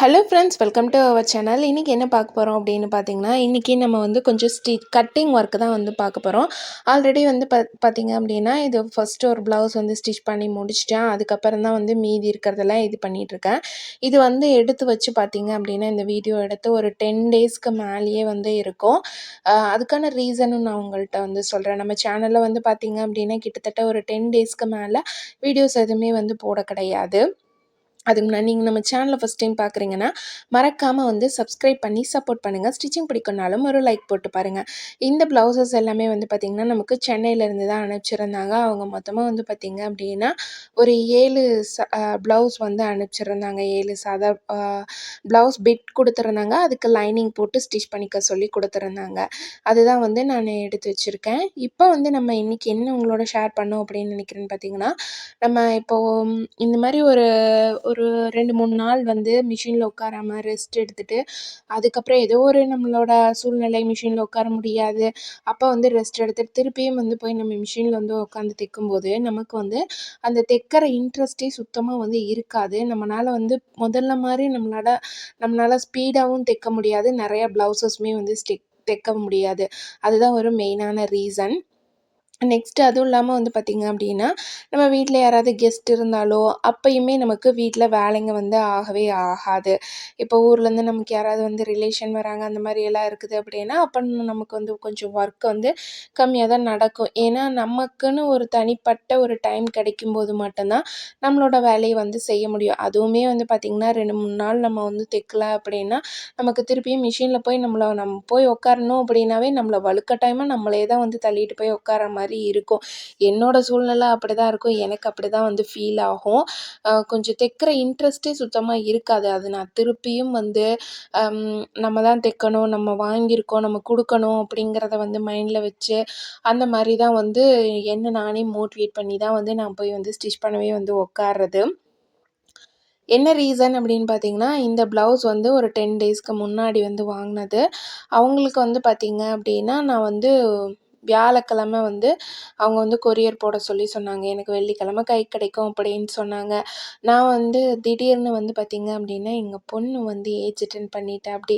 Hello friends welcome to our channel இன்றைக்கி என்ன பார்க்க போகிறோம் அப்படின்னு பார்த்தீங்கன்னா இன்றைக்கி நம்ம வந்து கொஞ்சம் ஸ்டி கட்டிங் ஒர்க்கு தான் வந்து பார்க்க போகிறோம் ஆல்ரெடி வந்து ப பார்த்தீங்க அப்படின்னா இது ஃபஸ்ட்டு ஒரு ப்ளவுஸ் வந்து ஸ்டிச் பண்ணி முடிச்சிட்டேன். அதுக்கப்புறம் தான் வந்து மீதி இருக்கிறதெல்லாம் இது பண்ணிகிட்ருக்கேன் இது வந்து எடுத்து வச்சு பார்த்தீங்க அப்படின்னா இந்த வீடியோ எடுத்து ஒரு டென் டேஸ்க்கு மேலேயே வந்து இருக்கும். அதுக்கான ரீசனும் நான் உங்கள்கிட்ட வந்து சொல்கிறேன் நம்ம சேனலில் வந்து பார்த்திங்க அப்படின்னா கிட்டத்தட்ட ஒரு டென் டேஸ்க்கு மேலே வீடியோஸ் எதுவுமே வந்து போட கிடையாது. அதுக்கு முன்னாடி நீங்கள் நம்ம சேனலை ஃபஸ்ட் டைம் பார்க்குறீங்கன்னா மறக்காமல் வந்து சப்ஸ்கிரைப் பண்ணி சப்போர்ட் பண்ணுங்கள் ஸ்டிச்சிங் பிடிக்கும்னாலும் ஒரு லைக் போட்டு பாருங்கள் இந்த ப்ளவுசஸ் எல்லாமே வந்து பார்த்திங்கன்னா நமக்கு சென்னையிலேருந்து தான் அனுப்பிச்சிருந்தாங்க. அவங்க மொத்தமாக வந்து பார்த்திங்க அப்படின்னா ஒரு ஏழு ச ப்ளவுஸ் வந்து அனுப்பிச்சிருந்தாங்க. ஏழு சாதா ப்ளவுஸ் பிட் கொடுத்துருந்தாங்க. அதுக்கு லைனிங் போட்டு ஸ்டிச் பண்ணிக்க சொல்லி கொடுத்துருந்தாங்க. அதுதான் வந்து நான் எடுத்து வச்சுருக்கேன். இப்போ வந்து நம்ம இன்றைக்கி என்ன உங்களோட ஷேர் பண்ணோம் அப்படின்னு நினைக்கிறேன்னு பார்த்தீங்கன்னா நம்ம இப்போது இந்த மாதிரி ஒரு ஒரு ரெண்டு மூணு நாள் வந்து மிஷினில் உட்காராம ரெஸ்ட் எடுத்துட்டு அதுக்கப்புறம் ஏதோ ஒரு நம்மளோட சூழ்நிலை மிஷினில் உட்கார முடியாது. அப்போ வந்து ரெஸ்ட் எடுத்துகிட்டு திருப்பியும் வந்து போய் நம்ம மிஷினில் வந்து உட்காந்து தைக்கும்போது நமக்கு வந்து அந்த தைக்கிற இன்ட்ரெஸ்ட்டே சுத்தமாக வந்து இருக்காது. நம்மளால் வந்து முதல்ல மாதிரி நம்மளால நம்மளால் ஸ்பீடாகவும் தைக்க முடியாது. நிறையா ப்ளவுசஸுமே வந்து ஸ்டிக் தைக்க முடியாது. அதுதான் ஒரு மெயினான ரீசன் நெக்ஸ்ட்டு அதுவும் இல்லாமல் வந்து பார்த்திங்க அப்படின்னா நம்ம வீட்டில் யாராவது கெஸ்ட் இருந்தாலோ அப்பயுமே நமக்கு வீட்டில் வேலைங்க வந்து ஆகவே ஆகாது. இப்போ ஊர்லேருந்து நமக்கு யாராவது வந்து ரிலேஷன் வராங்க அந்த மாதிரி எல்லாம் இருக்குது அப்படின்னா அப்போ நமக்கு வந்து கொஞ்சம் ஒர்க் வந்து கம்மியாக தான் நடக்கும். ஏன்னா நமக்குன்னு ஒரு தனிப்பட்ட ஒரு டைம் கிடைக்கும்போது மட்டும்தான் நம்மளோட வேலையை வந்து செய்ய முடியும். அதுவுமே வந்து பார்த்திங்கன்னா ரெண்டு மூணு நாள் நம்ம வந்து தைக்கல அப்படின்னா நமக்கு திருப்பியும் மிஷினில் போய் நம்மளை நம்ம போய் உட்காரணும் அப்படின்னாவே நம்மளை வலுக்கட்டாயமாக நம்மளே தான் வந்து தள்ளிட்டு போய் உட்கார மாதிரி இருக்கும். என்னோட சூழ்நிலை அப்படி தான் இருக்கும். எனக்கு அப்படி தான் வந்து ஃபீல் ஆகும். கொஞ்சம் தைக்கிற இன்ட்ரெஸ்ட்டே சுத்தமாக இருக்காது. அது நான் திருப்பியும் வந்து நம்ம தான் தைக்கணும் நம்ம வாங்கியிருக்கோம் நம்ம கொடுக்கணும் அப்படிங்கிறத வந்து மைண்டில் வச்சு அந்த மாதிரி தான் வந்து என்ன நானே மோட்டிவேட் பண்ணி தான் வந்து நான் போய் வந்து ஸ்டிச் பண்ணவே வந்து உட்கார்றது என்ன ரீசன் அப்படின்னு பார்த்தீங்கன்னா இந்த ப்ளவுஸ் வந்து ஒரு டென் டேஸ்க்கு முன்னாடி வந்து வாங்கினது. அவங்களுக்கு வந்து பார்த்தீங்க அப்படின்னா நான் வந்து வியாழக்கிழமை வந்து அவங்க வந்து கொரியர் போட சொல்லி சொன்னாங்க. எனக்கு வெள்ளிக்கிழமை கை கிடைக்கும் அப்படின்னு சொன்னாங்க. நான் வந்து திடீர்னு வந்து பார்த்திங்க அப்படின்னா எங்கள் பொண்ணு வந்து ஏஜ் அட்டன் பண்ணிட்டேன் அப்படி.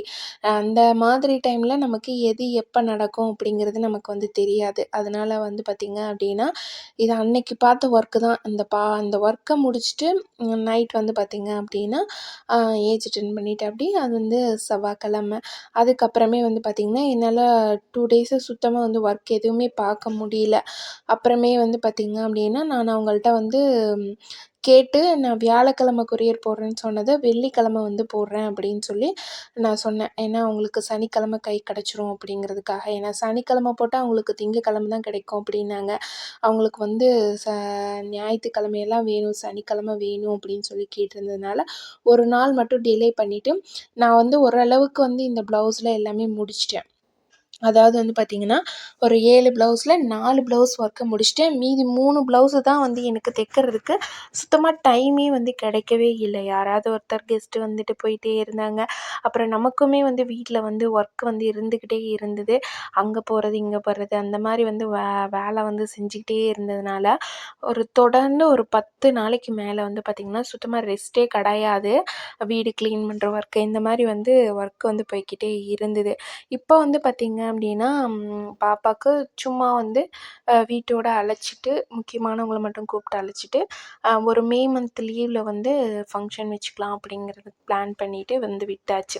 அந்த மாதிரி டைமில் நமக்கு எது எப்போ நடக்கும் அப்படிங்கிறது நமக்கு வந்து தெரியாது. அதனால் வந்து பார்த்திங்க அப்படின்னா இது அன்னைக்கு பார்த்த ஒர்க்கு தான். இந்த பா அந்த ஒர்க்கை முடிச்சுட்டு நைட் வந்து பார்த்திங்க அப்படின்னா ஏஜ் அட்டன் பண்ணிட்டேன் அப்படி. அது வந்து செவ்வாய்க்கிழமை. அதுக்கப்புறமே வந்து பார்த்திங்கன்னா என்னால் டூ டேஸு சுத்தமாக வந்து ஒர்க் எதுவுமே பார்க்க முடியல. அப்புறமே வந்து பார்த்திங்க அப்படின்னா நான் அவங்கள்ட்ட வந்து கேட்டு நான் வியாழக்கிழமை கொரியர் போடுறேன்னு சொன்னதை வெள்ளிக்கிழமை வந்து போடுறேன் அப்படின்னு சொல்லி நான் சொன்னேன். ஏன்னா அவங்களுக்கு சனிக்கிழமை கை கிடச்சிரும் அப்படிங்கிறதுக்காக. ஏன்னா சனிக்கிழமை போட்டால் அவங்களுக்கு திங்கக்கிழமை தான் கிடைக்கும் அப்படின்னாங்க. அவங்களுக்கு வந்து ச ஞாயிற்றுக்கிழமையெல்லாம் வேணும் சனிக்கிழமை வேணும் அப்படின்னு சொல்லி கேட்டிருந்ததுனால ஒரு நாள் மட்டும் டிலே பண்ணிவிட்டு நான் வந்து ஓரளவுக்கு வந்து இந்த ப்ளவுஸில் எல்லாமே முடிச்சிட்டேன். அதாவது வந்து பார்த்திங்கன்னா ஒரு ஏழு ப்ளவுஸில் நாலு ப்ளவுஸ் ஒர்க்கை முடிச்சுட்டேன் மீதி மூணு ப்ளவுஸு தான் வந்து எனக்கு தைக்கிறதுக்கு சுத்தமாக டைமே வந்து கிடைக்கவே இல்லை. யாராவது ஒருத்தர் கெஸ்ட்டு வந்துட்டு போயிட்டே இருந்தாங்க. அப்புறம் நமக்குமே வந்து வீட்டில் வந்து ஒர்க் வந்து இருந்துக்கிட்டே இருந்தது. அங்கே போகிறது இங்கே போகிறது அந்த மாதிரி வந்து வே வேலை வந்து செஞ்சுக்கிட்டே இருந்ததுனால ஒரு தொடர்ந்து ஒரு பத்து நாளைக்கு மேலே வந்து பார்த்திங்கன்னா சுத்தமாக ரெஸ்ட்டே கிடையாது. வீடு க்ளீன் பண்ணுற ஒர்க்கு இந்த மாதிரி வந்து ஒர்க் வந்து போய்க்கிட்டே இருந்தது. இப்போ வந்து பார்த்திங்க அப்படின்னா பாப்பாவுக்கு சும்மா வந்து வீட்டோடு வீட்டோட அழைச்சிட்டு முக்கியமானவங்கள மட்டும் கூப்பிட்டு அழைச்சிட்டு ஒரு மே மந்த் லீவில் வந்து ஃபங்க்ஷன் வச்சுக்கலாம் அப்படிங்கிறது பிளான் பண்ணிட்டு வந்து விட்டாச்சு.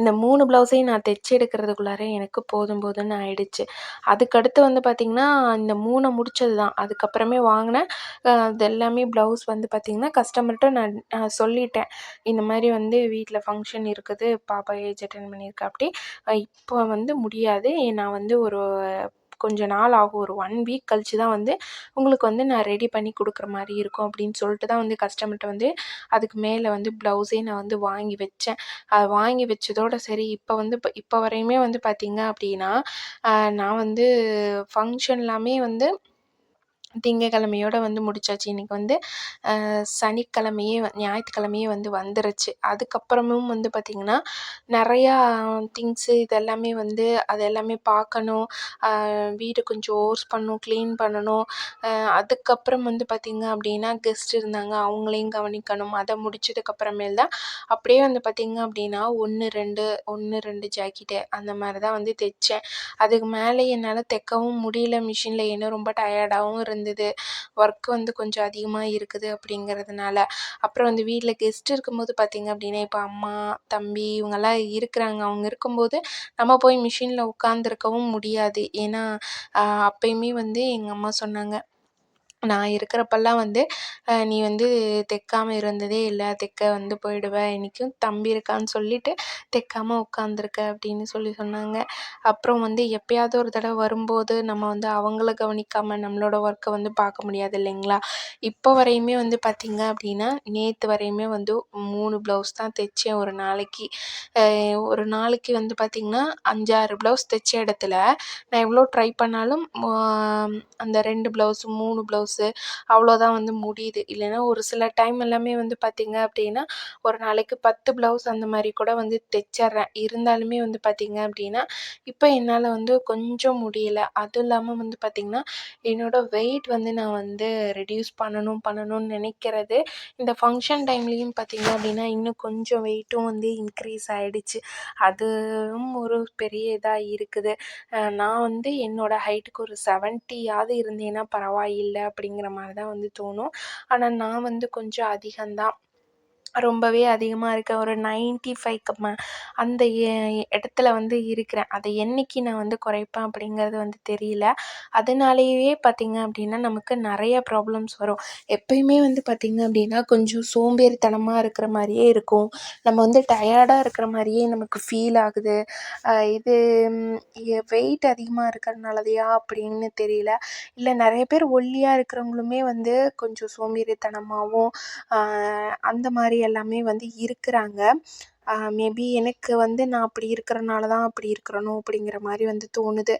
இந்த மூணு ப்ளவுஸையும் நான் தைச்சி எடுக்கிறதுக்குள்ளார எனக்கு போதும் போதும்னு ஆயிடுச்சு. அதுக்கடுத்து வந்து பார்த்திங்கன்னா இந்த மூணை முடிச்சது தான் அதுக்கப்புறமே வாங்கினேன். அது எல்லாமே ப்ளவுஸ் வந்து பார்த்திங்கன்னா கஸ்டமர்கிட்ட நான் நான் சொல்லிட்டேன். இந்த மாதிரி வந்து வீட்டில் ஃபங்க்ஷன் இருக்குது பாப்பா ஏஜ் அட்டன் பண்ணியிருக்கா அப்படி. இப்போ வந்து முடியாது. நான் வந்து ஒரு கொஞ்ச நாள் ஆகும். ஒரு ஒன் வீக் கழிச்சு தான் வந்து உங்களுக்கு வந்து நான் ரெடி பண்ணி கொடுக்குற மாதிரி இருக்கும் அப்படின்னு சொல்லிட்டு தான் வந்து கஸ்டமர்கிட்ட வந்து அதுக்கு மேலே வந்து ப்ளவுஸே நான் வந்து வாங்கி வச்சேன். அதை வாங்கி வச்சதோட சரி இப்போ வந்து இப்போ இப்போ வரையுமே வந்து பார்த்தீங்க அப்படின்னா நான் வந்து ஃபங்க்ஷன் எல்லாமே வந்து திங்கக்கிழமையோட வந்து முடிச்சாச்சு. இன்றைக்கி வந்து சனிக்கிழமையே வ ஞாயிற்றுக்கிழமையே வந்து வந்துருச்சு. அதுக்கப்புறமும் வந்து பார்த்திங்கன்னா நிறையா திங்ஸு இதெல்லாமே வந்து அது எல்லாமே பார்க்கணும் வீடு கொஞ்சம் ஓர்ஸ் பண்ணணும் க்ளீன் பண்ணணும். அதுக்கப்புறம் வந்து பார்த்திங்க அப்படின்னா கெஸ்ட் இருந்தாங்க. அவங்களையும் கவனிக்கணும். அதை முடிச்சதுக்கப்புறமேல் தான் அப்படியே வந்து பார்த்திங்க அப்படின்னா ஒன்று ரெண்டு ஒன்று ரெண்டு ஜாக்கெட்டு அந்த மாதிரி தான் வந்து தைச்சேன். அதுக்கு மேலே என்னால் தைக்கவும் முடியல. மிஷினில் ஏன்னா ரொம்ப டயர்டாகவும் இருந்தது. ஒர்க் வந்து கொஞ்சம் அதிகமாக இருக்குது அப்படிங்கிறதுனால. அப்புறம் வந்து வீட்டில் கெஸ்ட் இருக்கும்போது பார்த்திங்க அப்படின்னா இப்போ அம்மா தம்பி இவங்கெல்லாம் இருக்கிறாங்க. அவங்க இருக்கும்போது நம்ம போய் மிஷினில் உட்காந்துருக்கவும் முடியாது. ஏன்னா அப்பயுமே வந்து எங்கள் அம்மா சொன்னாங்க நான் இருக்கிறப்பெல்லாம் வந்து நீ வந்து தைக்காம இருந்ததே இல்லை. தைக்க வந்து போயிடுவ. இன்றைக்கும் தம்பி இருக்கான்னு சொல்லிட்டு தைக்காம உட்காந்துருக்க அப்படின்னு சொல்லி சொன்னாங்க. அப்புறம் வந்து எப்பயாவது ஒரு தடவை வரும்போது நம்ம வந்து அவங்கள கவனிக்காமல் நம்மளோட ஒர்க்கை வந்து பார்க்க முடியாது இல்லைங்களா? இப்போ வரையுமே வந்து பார்த்திங்க அப்படின்னா நேற்று வரையுமே வந்து மூணு ப்ளவுஸ் தான் தைச்சேன் ஒரு நாளைக்கு. ஒரு நாளைக்கு வந்து பார்த்திங்கன்னா அஞ்சாறு ப்ளவுஸ் தைச்ச இடத்துல நான் எவ்வளோ ட்ரை பண்ணாலும் அந்த ரெண்டு ப்ளவுஸு மூணு ப்ளவுஸ் ப்ளவுஸு அவ்வளோதான் வந்து முடியுது. இல்லைன்னா ஒரு சில டைம் எல்லாமே வந்து பார்த்திங்க அப்படின்னா ஒரு நாளைக்கு பத்து ப்ளவுஸ் அந்த மாதிரி கூட வந்து தைச்சிட்றேன். இருந்தாலுமே வந்து பார்த்திங்க அப்படின்னா இப்போ என்னால் வந்து கொஞ்சம் முடியல. அதுவும் இல்லாமல் வந்து பார்த்திங்கன்னா என்னோடய வெயிட் வந்து நான் வந்து ரெடியூஸ் பண்ணணும் பண்ணணும்னு நினைக்கிறது இந்த ஃபங்க்ஷன் டைம்லேயும் பார்த்திங்க அப்படின்னா இன்னும் கொஞ்சம் வெயிட்டும் வந்து இன்க்ரீஸ் ஆகிடுச்சு அதுவும் ஒரு பெரிய இதாக இருக்குது. நான் வந்து என்னோடய ஹைட்டுக்கு ஒரு செவன்ட்டியாவது இருந்தேன்னா பரவாயில்லை அப்படி அப்படிங்கிற மாதிரி தான் வந்து தோணும். ஆனால் நான் வந்து கொஞ்சம் அதிகம்தான். ரொம்பவே அதிகமாக இருக்கேன் ஒரு நைன்ட்டி ஃபைவ்க்கு மே அந்த இடத்துல வந்து இருக்கிறேன். அதை என்றைக்கி நான் வந்து குறைப்பேன் அப்படிங்கிறது வந்து தெரியல. அதனாலேயே பார்த்திங்க அப்படின்னா நமக்கு நிறைய ப்ராப்ளம்ஸ் வரும். எப்பயுமே வந்து பார்த்திங்க அப்படின்னா கொஞ்சம் சோம்பேறித்தனமாக இருக்கிற மாதிரியே இருக்கும். நம்ம வந்து டயர்டாக இருக்கிற மாதிரியே நமக்கு ஃபீல் ஆகுது. இது வெயிட் அதிகமாக இருக்கிறனாலதையா அப்படின்னு தெரியல. இல்லை நிறைய பேர் ஒல்லியாக இருக்கிறவங்களுமே வந்து கொஞ்சம் சோம்பேறித்தனமாகவும் அந்த மாதிரி எல்லாமே வந்து இருக்கிறாங்க. மேபி எனக்கு வந்து நான் அப்படி இருக்கிறனால தான் அப்படி இருக்கிறனோ அப்படிங்கிற மாதிரி வந்து தோணுது.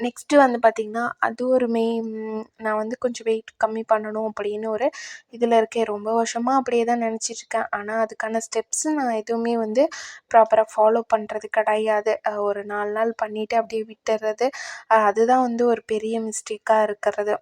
நெக்ஸ்ட்டு வந்து பார்த்திங்கன்னா அது ஒரு மெயின் நான் வந்து கொஞ்சம் வெயிட் கம்மி பண்ணணும் அப்படின்னு ஒரு இதில் இருக்கேன். ரொம்ப வருஷமாக அப்படியே தான் நினச்சிட்ருக்கேன் ஆனால் அதுக்கான ஸ்டெப்ஸ் நான் எதுவுமே வந்து ப்ராப்பராக ஃபாலோ பண்ணுறது கிடையாது. ஒரு நாலு நாள் பண்ணிவிட்டு அப்படியே விட்டுறது அதுதான் வந்து ஒரு பெரிய மிஸ்டேக்காக இருக்கிறது.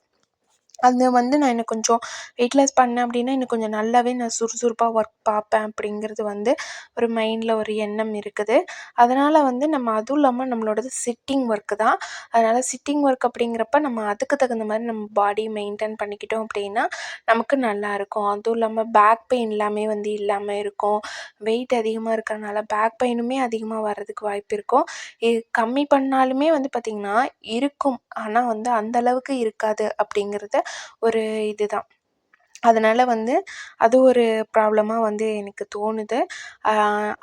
அது வந்து நான் இன்னும் கொஞ்சம் வெயிட் லாஸ் பண்ணேன் அப்படின்னா இன்னும் கொஞ்சம் நல்லாவே நான் சுறுசுறுப்பாக ஒர்க் பார்ப்பேன் அப்படிங்கிறது வந்து ஒரு மைண்டில் ஒரு எண்ணம் இருக்குது. அதனால் வந்து நம்ம அதுவும் இல்லாமல் நம்மளோடது சிட்டிங் ஒர்க்கு தான். அதனால் சிட்டிங் ஒர்க் அப்படிங்கிறப்ப நம்ம அதுக்கு தகுந்த மாதிரி நம்ம பாடியை மெயின்டைன் பண்ணிக்கிட்டோம் அப்படின்னா நமக்கு நல்லாயிருக்கும் அதுவும் இல்லாமல் பேக் பெயின் எல்லாமே வந்து இல்லாமல் இருக்கும். வெயிட் அதிகமாக இருக்கிறனால பேக் பெயினுமே அதிகமாக வர்றதுக்கு வாய்ப்பு இருக்கும். இது கம்மி பண்ணாலுமே வந்து பார்த்திங்கன்னா இருக்கும். ஆனால் வந்து அந்தளவுக்கு இருக்காது அப்படிங்கிறத ஒரு இதுதான். அதனால் வந்து அது ஒரு ப்ராப்ளமாக வந்து எனக்கு தோணுது.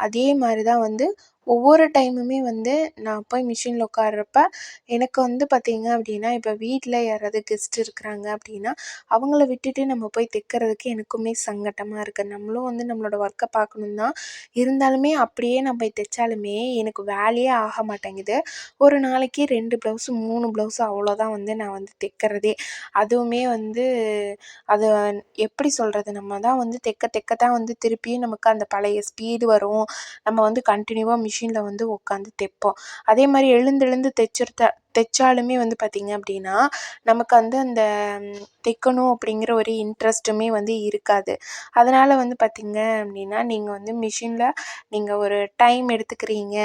அதே மாதிரி தான் வந்து ஒவ்வொரு டைமுமே வந்து நான் போய் மிஷினில் உட்கார்றப்ப எனக்கு வந்து பார்த்திங்க அப்படின்னா இப்போ வீட்டில் யாராவது கெஸ்ட் இருக்கிறாங்க அப்படின்னா அவங்கள விட்டுட்டு நம்ம போய் தைக்கிறதுக்கு எனக்குமே சங்கட்டமாக இருக்குது நம்மளும் வந்து நம்மளோட ஒர்க்கை பார்க்கணும் தான். இருந்தாலுமே அப்படியே நான் போய் தைச்சாலுமே எனக்கு வேலையே ஆக மாட்டேங்குது. ஒரு நாளைக்கு ரெண்டு ப்ளவுஸு மூணு ப்ளவுஸு அவ்வளோதான் வந்து நான் வந்து தைக்கிறதே. அதுவுமே வந்து அது எப்படி சொல்கிறது நம்ம தான் வந்து தைக்க தைக்க தான் வந்து திருப்பியும் நமக்கு அந்த பழைய ஸ்பீடு வரும். நம்ம வந்து கண்டினியூவாக மிஷின் மிஷினில் வந்து உட்காந்து தைப்போம். அதே மாதிரி எழுந்து எழுந்து தைச்சிருத்த தைச்சாலுமே வந்து பார்த்திங்க அப்படின்னா நமக்கு வந்து அந்த தைக்கணும் அப்படிங்கிற ஒரு இன்ட்ரெஸ்ட்டுமே வந்து இருக்காது. அதனால் வந்து பார்த்திங்க அப்படின்னா நீங்கள் வந்து மிஷினில் நீங்கள் ஒரு டைம் எடுத்துக்கிறீங்க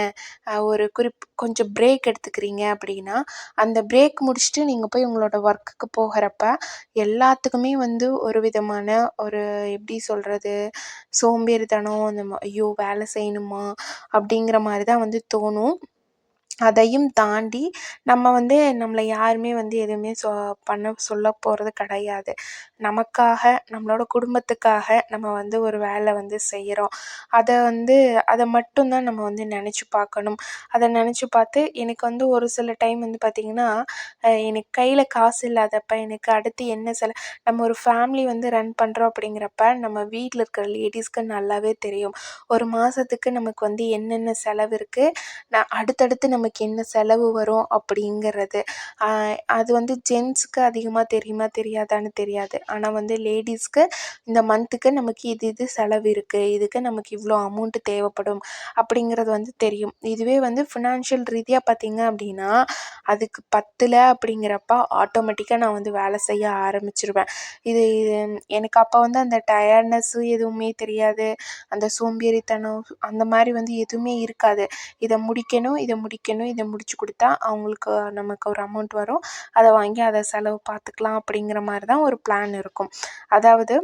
ஒரு குறிப் கொஞ்சம் பிரேக் எடுத்துக்கிறீங்க அப்படின்னா அந்த பிரேக் முடிச்சுட்டு நீங்கள் போய் உங்களோட ஒர்க்குக்கு போகிறப்ப எல்லாத்துக்குமே வந்து ஒரு விதமான ஒரு எப்படி சொல்கிறது சோம்பேறித்தனம் அந்த ஐயோ வேலை செய்யணுமா அப்படிங்கிற மாதிரி தான் வந்து தோணும். அதையும் தாண்டி நம்ம வந்து நம்மளை யாருமே வந்து எதுவுமே சொ பண்ண சொல்ல போகிறது கிடையாது. நமக்காக நம்மளோட குடும்பத்துக்காக நம்ம வந்து ஒரு வேலை வந்து செய்கிறோம் அதை வந்து அதை மட்டும் தான் நம்ம வந்து நினச்சி பார்க்கணும். அதை நினச்சி பார்த்து எனக்கு வந்து ஒரு சில டைம் வந்து பார்த்திங்கன்னா எனக்கு கையில் காசு இல்லாதப்ப எனக்கு அடுத்து என்ன செல நம்ம ஒரு ஃபேமிலி வந்து ரன் பண்ணுறோம் அப்படிங்கிறப்ப நம்ம வீட்டில் இருக்கிற லேடிஸ்க்கு நல்லாவே தெரியும். ஒரு மாதத்துக்கு நமக்கு வந்து என்னென்ன செலவு இருக்குது நான் அடுத்தடுத்து நம்ம நமக்கு என்ன செலவு வரும் அப்படிங்கிறது. அது வந்து ஜென்ஸுக்கு அதிகமாக தெரியுமா தெரியாதான்னு தெரியாது. ஆனால் வந்து லேடிஸ்க்கு இந்த மந்த்துக்கு நமக்கு இது இது செலவு இருக்குது இதுக்கு நமக்கு இவ்வளோ அமௌண்ட்டு தேவைப்படும் அப்படிங்கிறது வந்து தெரியும். இதுவே வந்து ஃபினான்ஷியல் ரீதியாக பார்த்தீங்க அப்படின்னா அதுக்கு பத்தில் அப்படிங்கிறப்ப ஆட்டோமேட்டிக்காக நான் வந்து வேலை செய்ய ஆரம்பிச்சிருவேன். இது இது எனக்கு அப்போ வந்து அந்த டயர்ட்னஸ்ஸு எதுவுமே தெரியாது. அந்த சோம்பேறித்தனம் அந்த மாதிரி வந்து எதுவுமே இருக்காது. இதை முடிக்கணும் இதை முடிக்கணும் இதை முடிச்சு கொடுத்தா அவங்களுக்கு நமக்கு ஒரு அமௌண்ட் வரும். அதை வாங்கி அதை செலவு பார்த்துக்கலாம் அப்படிங்கிற மாதிரி தான் ஒரு பிளான் இருக்கும். அதாவது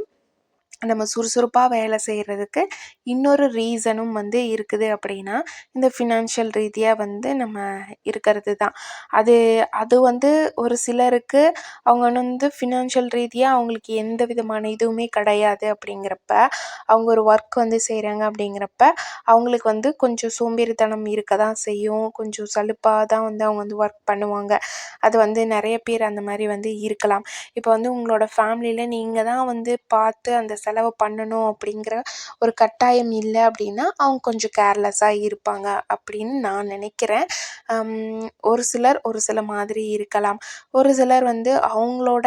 நம்ம சுறுசுறுப்பாக வேலை செய்கிறதுக்கு இன்னொரு ரீசனும் வந்து இருக்குது அப்படின்னா இந்த ஃபினான்ஷியல் ரீதியாக வந்து நம்ம இருக்கிறது தான் அது அது வந்து ஒரு சிலருக்கு அவங்க வந்து ஃபினான்ஷியல் ரீதியாக அவங்களுக்கு எந்த விதமான இதுவுமே கிடையாது அப்படிங்கிறப்ப அவங்க ஒரு ஒர்க் வந்து செய்கிறாங்க அப்படிங்கிறப்ப அவங்களுக்கு வந்து கொஞ்சம் சோம்பேறித்தனம் இருக்க தான் செய்யும். கொஞ்சம் சலுப்பாக தான் வந்து அவங்க வந்து ஒர்க் பண்ணுவாங்க. அது வந்து நிறைய பேர் அந்த மாதிரி வந்து இருக்கலாம். இப்போ வந்து உங்களோட ஃபேமிலியில் நீங்கள் தான் வந்து பார்த்து அந்த செலவு பண்ணணும் அப்படிங்கிற ஒரு கட்டாயம் இல்லை அப்படின்னா அவங்க கொஞ்சம் கேர்லெஸ்ஸாக இருப்பாங்க அப்படின்னு நான் நினைக்கிறேன். ஒரு சிலர் ஒரு சில மாதிரி இருக்கலாம். ஒரு சிலர் வந்து அவங்களோட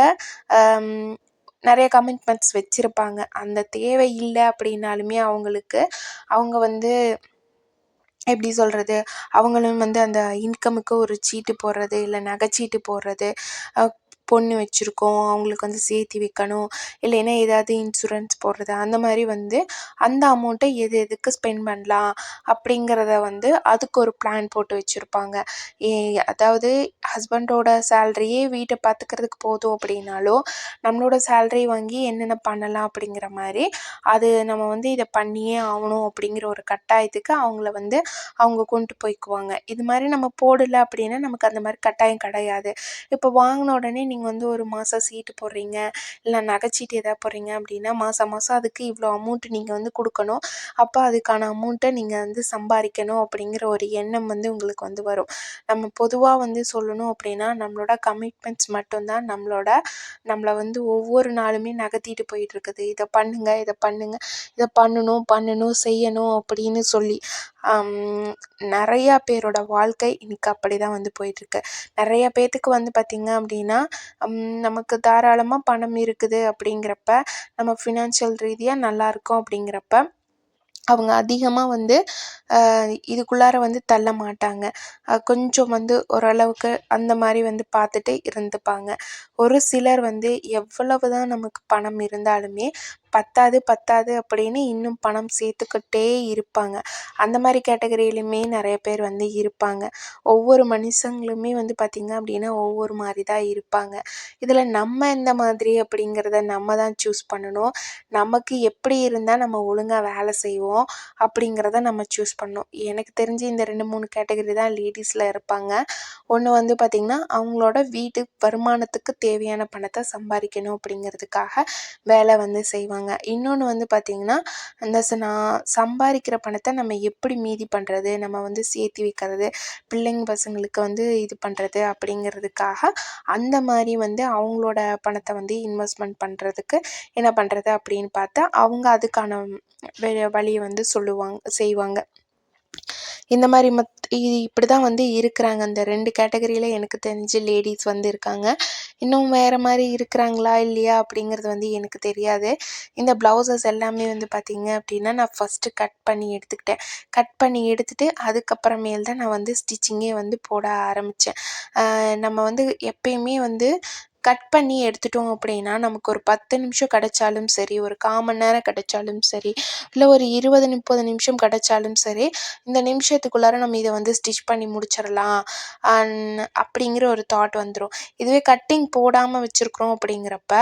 நிறைய கமிட்மெண்ட்ஸ் வச்சுருப்பாங்க. அந்த தேவை இல்லை அப்படின்னாலுமே அவங்களுக்கு அவங்க வந்து எப்படி சொல்கிறது அவங்களும் வந்து அந்த இன்கமுக்கு ஒரு சீட்டு போடுறது இல்லை நகைச்சீட்டு போடுறது பொண்ணு வச்சுருக்கோம் அவங்களுக்கு வந்து சேர்த்தி வைக்கணும் இல்லைன்னா ஏதாவது இன்சூரன்ஸ் போடுறது அந்த மாதிரி வந்து அந்த அமௌண்ட்டை எது எதுக்கு ஸ்பெண்ட் பண்ணலாம் அப்படிங்கிறத வந்து அதுக்கு ஒரு பிளான் போட்டு வச்சுருப்பாங்க. ஏ அதாவது ஹஸ்பண்டோட சேல்ரியே வீட்டை பார்த்துக்கிறதுக்கு போதும் அப்படின்னாலும் நம்மளோட சேல்ரி வாங்கி என்னென்ன பண்ணலாம் அப்படிங்கிற மாதிரி அது நம்ம வந்து இதை பண்ணியே ஆகணும் அப்படிங்கிற ஒரு கட்டாயத்துக்கு அவங்கள வந்து அவங்க கொண்டு போய்க்குவாங்க. இது மாதிரி நம்ம போடலை அப்படின்னா நமக்கு அந்த மாதிரி கட்டாயம் கிடையாது. இப்போ வாங்கின உடனே நீங்கள் நீங்கள் வந்து ஒரு மாதம் சீட்டு போடுறீங்க இல்லை நகைச்சீட்டு எதாவது போடுறீங்க அப்படின்னா மாதம் மாதம் அதுக்கு இவ்வளோ அமௌண்ட்டு நீங்கள் வந்து கொடுக்கணும். அப்போ அதுக்கான அமௌண்ட்டை நீங்கள் வந்து சம்பாதிக்கணும் அப்படிங்கிற ஒரு எண்ணம் வந்து உங்களுக்கு வந்து வரும். நம்ம பொதுவாக வந்து சொல்லணும் அப்படின்னா நம்மளோட கமிட்மெண்ட்ஸ் மட்டும்தான் நம்மளோட நம்மளை வந்து ஒவ்வொரு நாளுமே நகர்த்திட்டு போயிட்டுருக்குது. இதை பண்ணுங்கள் இதை பண்ணுங்கள் இதை பண்ணணும் பண்ணணும் செய்யணும் அப்படின்னு சொல்லி நிறையா பேரோட வாழ்க்கை இன்றைக்கி அப்படி தான் வந்து போயிட்டுருக்கு. நிறைய பேர்த்துக்கு வந்து பார்த்திங்க அப்படின்னா நமக்கு தாராளமாக பணம் இருக்குது அப்படிங்கிறப்ப நம்ம ஃபினான்ஷியல் ரீதியாக நல்லா அப்படிங்கிறப்ப அவங்க அதிகமாக வந்து இதுக்குள்ளார வந்து தள்ள மாட்டாங்க. கொஞ்சம் வந்து ஓரளவுக்கு அந்த மாதிரி வந்து பார்த்துட்டு இருந்துப்பாங்க. ஒரு சிலர் வந்து எவ்வளவு தான் நமக்கு பணம் இருந்தாலுமே பத்தாது பத்தாது அப்படின்னு இன்னும் பணம் சேர்த்துக்கிட்டே இருப்பாங்க. அந்த மாதிரி கேட்டகரியிலுமே நிறைய பேர் வந்து இருப்பாங்க. ஒவ்வொரு மனுஷங்களுமே வந்து பார்த்திங்க அப்படின்னா ஒவ்வொரு மாதிரி தான் இருப்பாங்க. இதில் நம்ம எந்த மாதிரி அப்படிங்கிறத நம்ம தான் சூஸ் பண்ணணும். நமக்கு எப்படி இருந்தால் நம்ம ஒழுங்காக வேலை செய்வோம் அப்படிங்கிறத நம்ம சூஸ் பண்ணணும். எனக்கு தெரிஞ்சு இந்த ரெண்டு மூணு கேட்டகரி தான் லேடிஸில் இருப்பாங்க. ஒன்று வந்து பார்த்திங்கன்னா அவங்களோட வீட்டு வருமானத்துக்கு தேவையான பணத்தை சம்பாதிக்கணும் அப்படிங்கிறதுக்காக வேலை வந்து செய்வாங்க. பண்ணுவாங்க இன்னொன்று வந்து பார்த்திங்கன்னா அந்த நான் சம்பாதிக்கிற பணத்தை நம்ம எப்படி மீதி பண்ணுறது நம்ம வந்து சேர்த்தி வைக்கிறது பிள்ளைங்க பசங்களுக்கு வந்து இது பண்ணுறது அப்படிங்கிறதுக்காக அந்த மாதிரி வந்து அவங்களோட பணத்தை வந்து இன்வெஸ்ட்மெண்ட் பண்ணுறதுக்கு என்ன பண்ணுறது அப்படின்னு பார்த்தா அவங்க அதுக்கான வழியை வந்து சொல்லுவாங்க செய்வாங்க. இந்த மாதிரி மத் இப்படி தான் வந்து இருக்கிறாங்க. அந்த ரெண்டு கேட்டகரியில் எனக்கு தெரிஞ்சு லேடிஸ் வந்து இருக்காங்க. இன்னும் வேறு மாதிரி இருக்கிறாங்களா இல்லையா அப்படிங்கிறது வந்து எனக்கு தெரியாது. இந்த ப்ளவுசஸ் எல்லாமே வந்து பார்த்திங்க அப்படின்னா நான் ஃபஸ்ட்டு கட் பண்ணி எடுத்துக்கிட்டேன். கட் பண்ணி எடுத்துகிட்டு அதுக்கப்புறமேல் தான் நான் வந்து ஸ்டிச்சிங்கே வந்து போட ஆரம்பித்தேன் நம்ம வந்து எப்பயுமே வந்து கட் பண்ணி எடுத்துட்டோம் அப்படின்னா நமக்கு ஒரு பத்து நிமிஷம் கிடைச்சாலும் சரி ஒரு கால் மணி நேரம் கிடைச்சாலும் சரி இல்லை ஒரு இருபது முப்பது நிமிஷம் கிடைச்சாலும் சரி இந்த நிமிஷத்துக்குள்ளார நம்ம இதை வந்து ஸ்டிச் பண்ணி முடிச்சிடலாம். அப்படிங்கிற ஒரு தாட் வந்துடும் இதுவே கட்டிங் போடாமல் வச்சுருக்குறோம் அப்படிங்கிறப்ப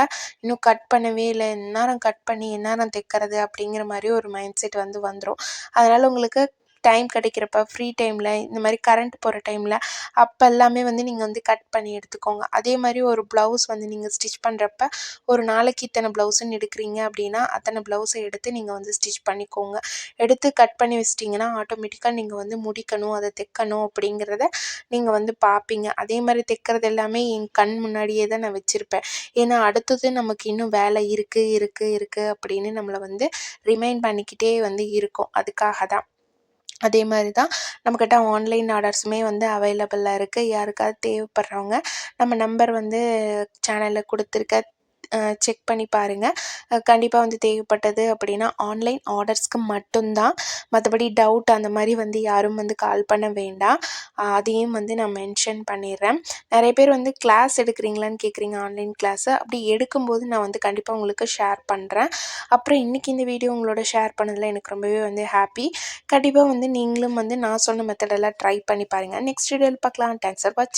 இன்னும் கட் பண்ணவே இல்லை எந்நேரம் கட் பண்ணி எந்நேரம் தைக்கிறது அப்படிங்கிற மாதிரி ஒரு மைண்ட் செட் வந்து வந்துடும் அதனால் உங்களுக்கு டைம் கிடைக்கிறப்ப ஃப்ரீ டைமில் இந்த மாதிரி கரண்ட் போகிற டைமில் அப்போ எல்லாமே வந்து நீங்கள் வந்து கட் பண்ணி எடுத்துக்கோங்க. அதே மாதிரி ஒரு ப்ளவுஸ் வந்து நீங்கள் ஸ்டிச் பண்ணுறப்ப ஒரு நாளைக்கு இத்தனை ப்ளவுஸுன்னு எடுக்கிறீங்க அப்படின்னா அத்தனை ப்ளவுஸை எடுத்து நீங்கள் வந்து ஸ்டிச் பண்ணிக்கோங்க. எடுத்து கட் பண்ணி வச்சிட்டிங்கன்னா ஆட்டோமேட்டிக்காக நீங்கள் வந்து முடிக்கணும் அதை தைக்கணும் அப்படிங்கிறத நீங்கள் வந்து பார்ப்பீங்க. அதே மாதிரி தைக்கிறது எல்லாமே என் கண் முன்னாடியே தான் நான் வச்சுருப்பேன். ஏன்னா அடுத்தது நமக்கு இன்னும் வேலை இருக்குது இருக்குது இருக்குது அப்படின்னு நம்மளை வந்து ரிமைண்ட் பண்ணிக்கிட்டே வந்து இருக்கும். அதுக்காக தான். அதே மாதிரி தான் நம்மக்கிட்ட ஆன்லைன் ஆர்டர்ஸுமே வந்து அவைலபிளாக இருக்குது யாருக்காவது தேவைப்படுறவங்க நம்ம நம்பர் வந்து சேனலில் கொடுத்துருக்க செக் பண்ணி பாருங்கள் கண்டிப்பாக வந்து தேவைப்பட்டது அப்படின்னா ஆன்லைன் ஆர்டர்ஸ்க்கு மட்டும்தான். மற்றபடி டவுட் அந்த மாதிரி வந்து யாரும் வந்து கால் பண்ண வேண்டாம். அதையும் வந்து நான் மென்ஷன் பண்ணிடுறேன். நிறைய பேர் வந்து கிளாஸ் எடுக்கிறீங்களான்னு கேட்குறீங்க ஆன்லைன் கிளாஸு. அப்படி எடுக்கும்போது நான் வந்து கண்டிப்பாக உங்களுக்கு ஷேர் பண்ணுறேன் அப்புறம் இன்றைக்கி இந்த வீடியோ உங்களோட ஷேர் பண்ணதில் எனக்கு ரொம்பவே வந்து ஹாப்பி. கண்டிப்பாக வந்து நீங்களும் வந்து நான் சொன்ன மெத்தடெல்லாம் ட்ரை பண்ணி பாருங்கள் நெக்ஸ்ட் வீடியோவில் பார்க்கலாம். தேங்க்ஸ் ஃபார் வாட்சிங்